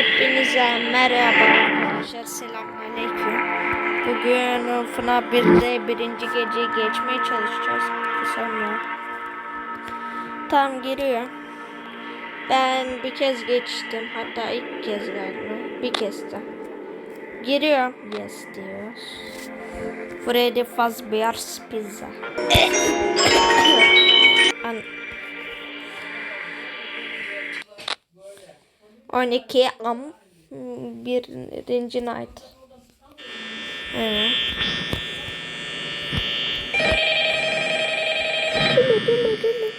Hepinize merhaba arkadaşlar. Selamünaleyküm. Bugün FNAF 1'de birinci geceyi geçmeye çalışacağız. Sonra tam giriyor. Ben bir kez geçtim. Hatta ilk kez galiba. Bir kez de. Giriyorum. Yes diyor. Freddy Fazbear's Pizza. An 12 am birinci night. Evet. Deme.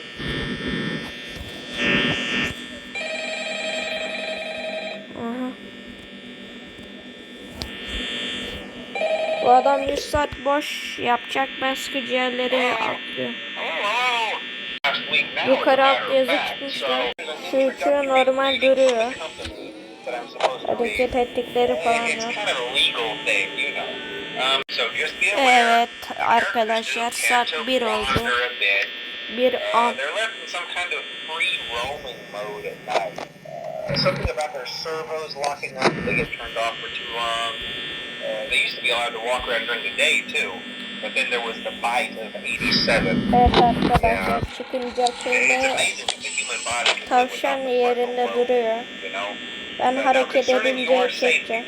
Aha. Bu adam 100 saat boş yapacak başka ciğerleri atlıyor. Yukarı alt yazı çıkmışlar. Üçü normal duruyor. Hareket ettikleri falan yok. Evet arkadaşlar saat 1 oldu. Bir an. They're left in some kind of free roaming mode at night. Uh, something about their servos locking up, they get turned off for too long. Uh, they used to be allowed to walk around during the day too, but then there was the bite of 87. Evet arkadaşlar çıkınca şöyle tavşan yerinde duruyor. Ben hareket edince çekeceğim.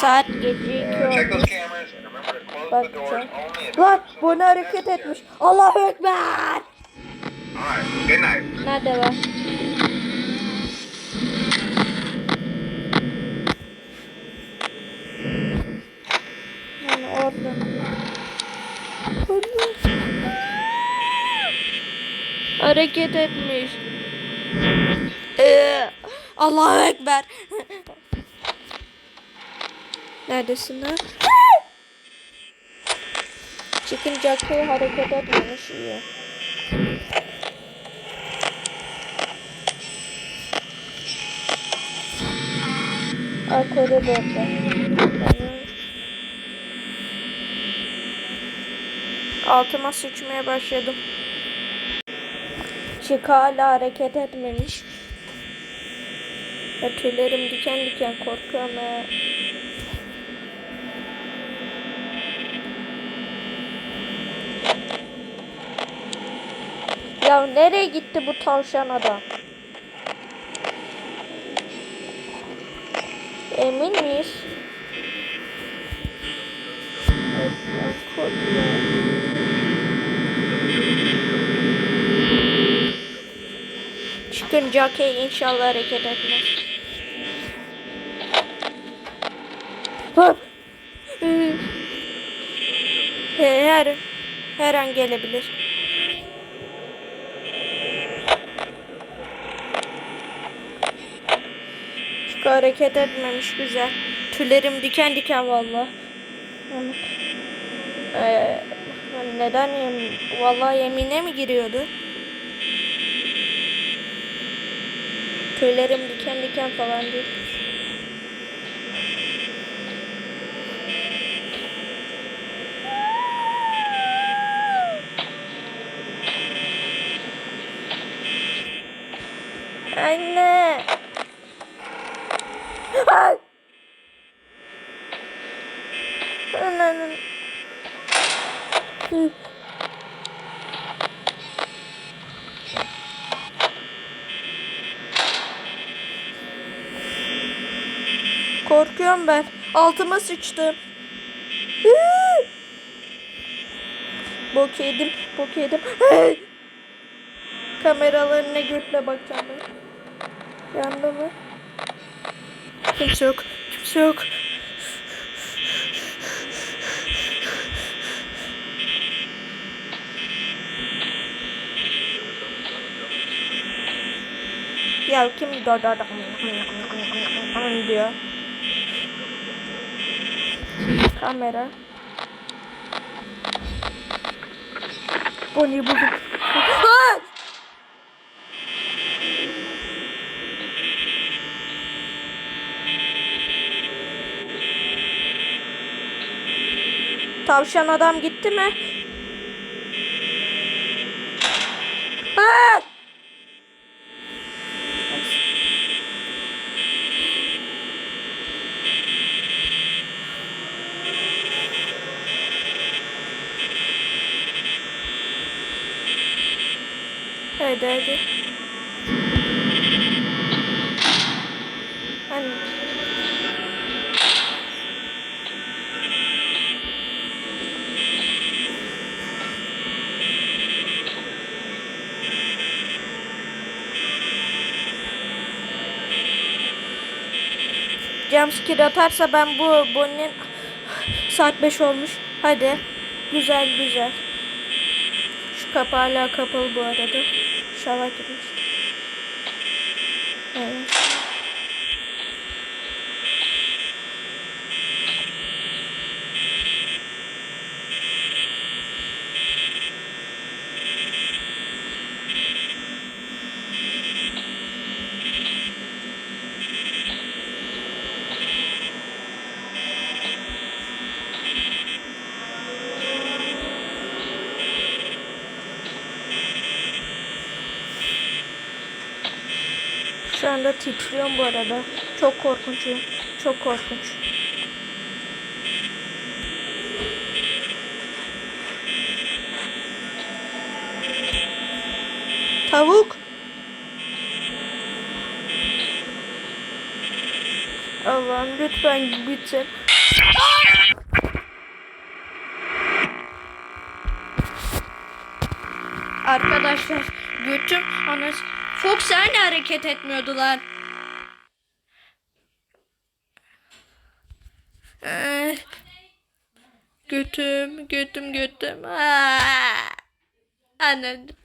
Saat gece 2 Uh, check those oldu. cameras and remember to close the doors Bakacağım. only if Lan it's bu ne hareket etmiş. Allahu Ekber. Nerede var? Hareket etmiş. Ee, Allahu Ekber. Neredesin lan? Çıkınca köy hareket etmemiş iyi. Koridorda. Tamam. Altıma sıçmaya başladım. Çık hala hareket etmemiş. Ya tüylerim diken diken korkuyorum ya. Ya nereye gitti bu tavşan adam? Emin miyiz? Çıkın jockey inşallah hareket etmez. Hop. Her her an gelebilir. Çünkü hareket etmemiş güzel. Tüylerim diken diken valla. Ee, neden yem vallahi yemine mi giriyordu? Tüylerim diken diken falan değil. Anne. Ay. Korkuyorum ben. Altıma sıçtım. Hı. Bok yedim, bok yedim. Kameralarına götle bakacağım ben. Yandı mı? Kimse yok. Kimse yok. Ya kim diyor. Kamera. Bonnie buldum. Aa! Tavşan adam gitti mi? Aa! Hadi hadi. Hani Jumpscare atarsa ben bu Bonnie'nin saat 5 olmuş. Hadi. Güzel güzel. Şu kapı hala kapalı bu arada. İnşallah Şu anda titriyorum bu arada. Çok korkunçum. Çok korkunç. Tavuk. Allah'ım lütfen bitsin. Arkadaşlar götüm anas Fox aynı hareket etmiyordu lan. Ee, götüm götüm götüm. Aa, anladım.